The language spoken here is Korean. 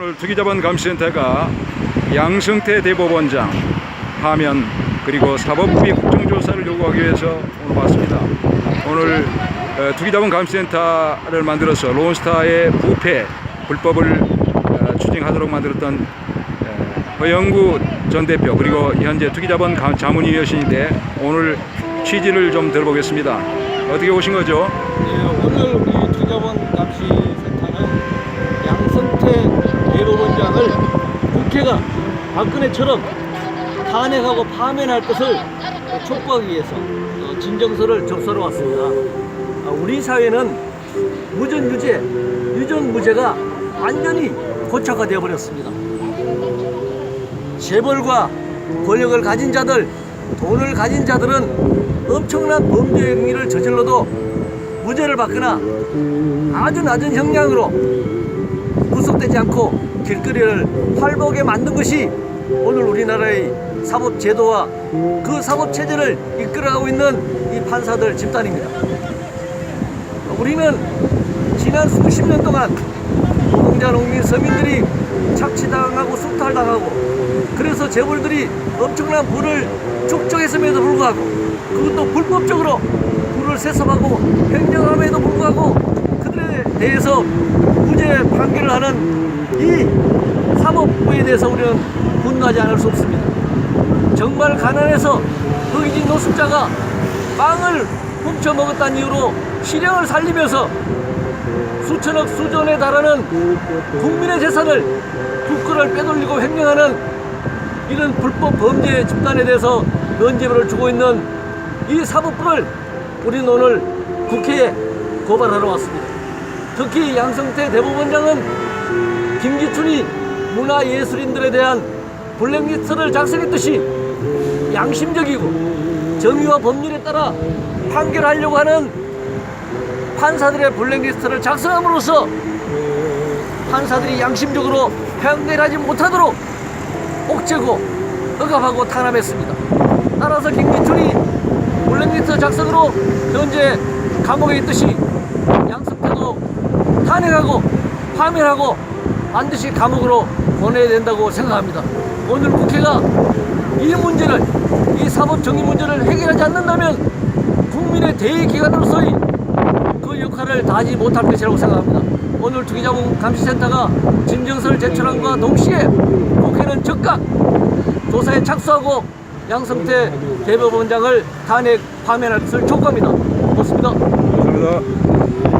오늘 투기자본 감시센터가 양승태 대법원장 파면 그리고 사법부의 국정조사를 요구하기 위해서 오늘 왔습니다. 오늘 어, 투기자본 감시센터를 만들어서 론스타의 부패 불법을 어, 추징하도록 만들었던 어, 허영구 전 대표 그리고 현재 투기자본 감- 자문위원이신데 오늘 취지를 좀 들어보겠습니다. 어떻게 오신 거죠? 예, 오늘 우리 투자원 감시 박근혜처럼 탄핵하고 파면할 것을 촉구하기 위해서 어, 진정서를 접수하러 왔습니다. 아, 우리 사회는 무전 유죄, 유전 무죄가 완전히 고착화되어 버렸습니다. 재벌과 권력을 가진 자들, 돈을 가진 자들은 엄청난 범죄 행위를 저질러도 무죄를 받거나 아주 낮은 형량으로 구속되지 않고 길거리를 활보게 만든 것이 오늘 우리나라의 사법 제도와 그 사법 체제를 이끌어가고 있는 이 판사들 집단입니다. 우리는 지난 수십 년 동안 노동자, 농민, 서민들이 착취당하고 숙탈당하고 그래서 재벌들이 엄청난 부를 축적했음에도 불구하고 그것도 불법적으로 부를 세습하고 횡령함에도 불구하고 그들에 대해서 무죄 판결을 하는 이 사법부에 대해서 우리는 분노하지 않을 수 없습니다. 정말 가난해서 흑인 노숙자가 빵을 훔쳐 먹었다는 이유로 실형을 살리면서 수천억 수전에 달하는 국민의 재산을 국가를 빼돌리고 횡령하는 이런 불법 범죄 집단에 대해서 면죄부를 주고 있는 이 사법부를 우리는 오늘 국회에 고발하러 왔습니다. 특히 양성태 대법원장은 김기춘이 문화예술인들에 대한 블랙리스트를 작성했듯이 양심적이고 정의와 법률에 따라 판결하려고 하는 판사들의 블랙리스트를 작성함으로써 판사들이 양심적으로 판결하지 못하도록 옥죄고 억압하고 탄압했습니다. 따라서 김기춘이 블랙리스트 작성으로 현재 감옥에 있듯이 양승태도 탄핵하고 파면하고 반드시 감옥으로 보내야 된다고 생각합니다. 오늘 국회가 이 문제를 이 사법 정의 문제를 해결하지 않는다면 국민의 대의 기관으로서의 그 역할을 다하지 못할 것이라고 생각합니다. 오늘 투기자본 감시센터가 진정서를 제출함과 동시에 국회는 즉각 조사에 착수하고 양성태 대법원장을 탄핵 파면할 것을 촉구합니다. 고맙습니다. 감사합니다.